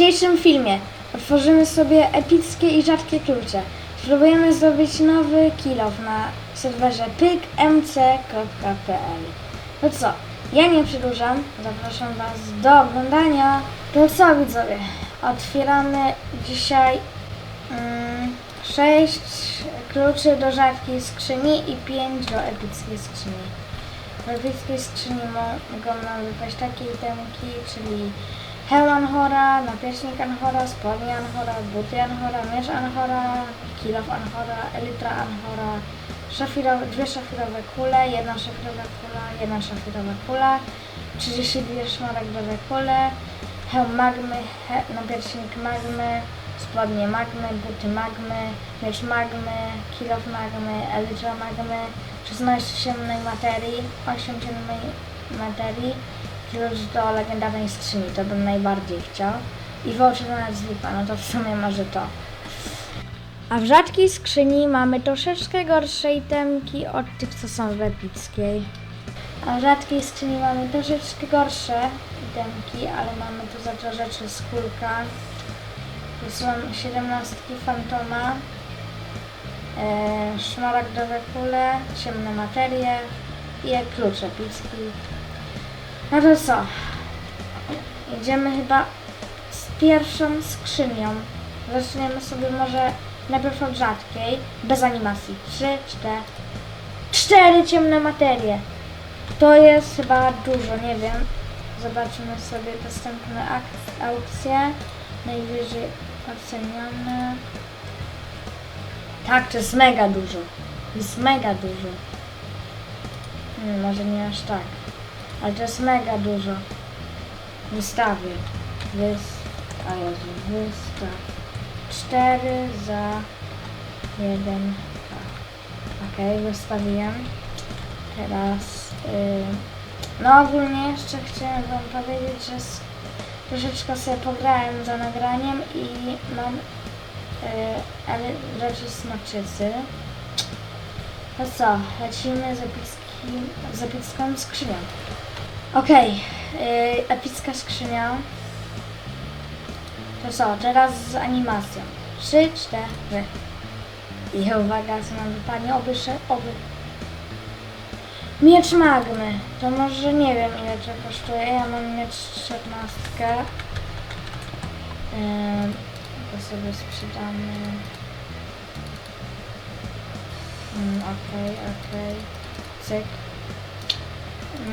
dzisiejszym filmie otworzymy sobie epickie i rzadkie klucze. Spróbujemy zdobyć nowy kilof na serwerze pykmc.pl No co, ja nie przedłużam, zapraszam Was do oglądania. To co widzowie, otwieramy dzisiaj mm, 6 kluczy do rzadkiej skrzyni i 5 do epickiej skrzyni. W epickiej skrzyni mo- mogą nam wypaść takie itemki, czyli hełm Anhora, napiecznik Anhora, spodnie Anhora, buty Anhora, miecz Anhora, kilof Anhora, elytra Anhora, szafirowe, dwie szafirowe kule, jedna szafirowa kula, jedna szafirowa kula, 32 szmaragdowe kule, hełm magmy, he, napiecznik magmy, spodnie magmy, buty magmy, miecz magmy, kilof magmy, elytra magmy, 16 ciemnej materii, 8 ciemnej materii, klucz do legendarnej skrzyni, to bym najbardziej chciał. I voucher na zlipa, no to w sumie może to. A w rzadkiej skrzyni mamy troszeczkę gorsze itemki od tych, co są w epickiej. A w rzadkiej skrzyni mamy troszeczkę gorsze itemki, ale mamy tu za to rzeczy z kulka. Tu są 17 fantoma, e, szmaragdowe kule, ciemne materie i klucz epicki. No to co? Idziemy chyba z pierwszą skrzynią. Zaczniemy sobie może najpierw od rzadkiej, bez animacji. Trzy, cztery. Cztery ciemne materie. To jest chyba dużo, nie wiem. Zobaczymy sobie dostępne ak- aukcje. Najwyżej ocenione. Tak, to jest mega dużo. Jest mega dużo. Hmm, może nie aż tak. Ale to jest mega dużo. Wystawię. Wys... A Jezu, wystaw. Cztery za jeden. Okej, wystawiłem. Teraz... Yy... No ogólnie jeszcze chciałem wam powiedzieć, że s- troszeczkę sobie pograłem za nagraniem i mam yy, rzeczy smaczycy. No co, lecimy z, epickim, z epicką skrzynią. Okej, yy, epicka skrzynia. To co, teraz z animacją. Trzy, cztery. I uwaga, co nam wypadnie, oby, oby. Miecz magmy. To może nie wiem ile to kosztuje. Ja mam miecz 14. Yy, to sobie sprzedamy. Mm, Okej, okej.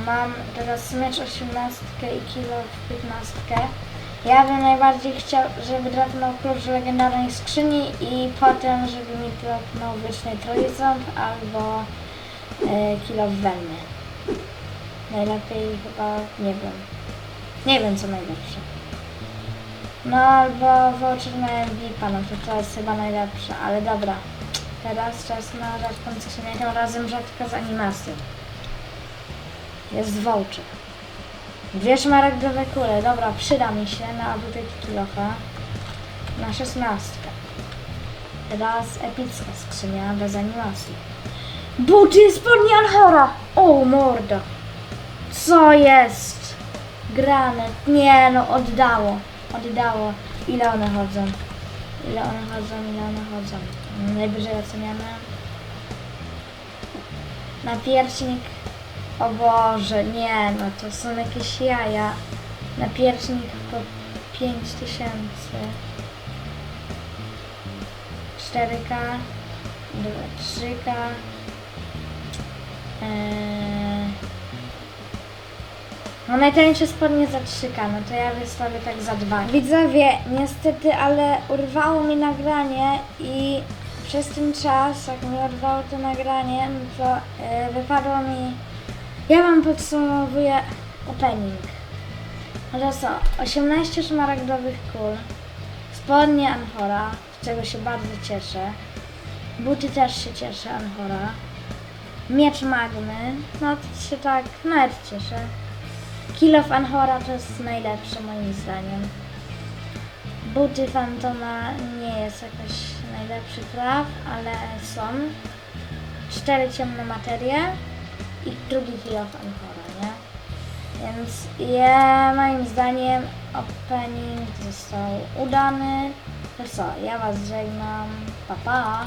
Mam teraz miecz 18 i kilo 15. Ja bym najbardziej chciał, żeby dropnął klucz legendarnej skrzyni i potem, żeby mi dropnął wieczny trójząb albo e, kilo welny. Najlepiej chyba, nie wiem. Nie wiem co najlepsze. No albo voucher na MVP, no to to jest chyba najlepsze, ale dobra. Teraz czas na rzadką skrzynię, tym razem rzadka z animacją. Jest voucher. Dwie szmaragdowe kule, dobra, przyda mi się na abutek kilofa. Na szesnastkę. Teraz epicka skrzynia bez animacji. Buty spodnie Anhora! O mordo! Co jest? Grane. Nie no, oddało. Oddało. Ile one chodzą? Ile one chodzą, ile one chodzą? Najwyżej oceniamy. Napierśnik. O Boże, nie, no to są jakieś jaja. Napierśnik po 5000. 4K. 3K. Eee... No najtańsze spodnie za 3K, no to ja wystawię tak za 2. Widzowie, niestety, ale urwało mi nagranie i przez ten czas, jak mi urwało to nagranie, to e, wypadło mi... Ja wam podsumowuję opening. To co, 18 szmaragdowych kul, spodnie Anhora, z czego się bardzo cieszę, buty też się cieszę Anhora, miecz magmy, no to się tak nawet cieszę. Kill of Anhora to jest najlepsze moim zdaniem. Buty Fantoma nie jest jakoś najlepszy traf, ale są. Cztery ciemne materie i drugi Kill of Anhora, nie? Więc ja, moim zdaniem opening został udany. To co, ja was żegnam. Pa pa.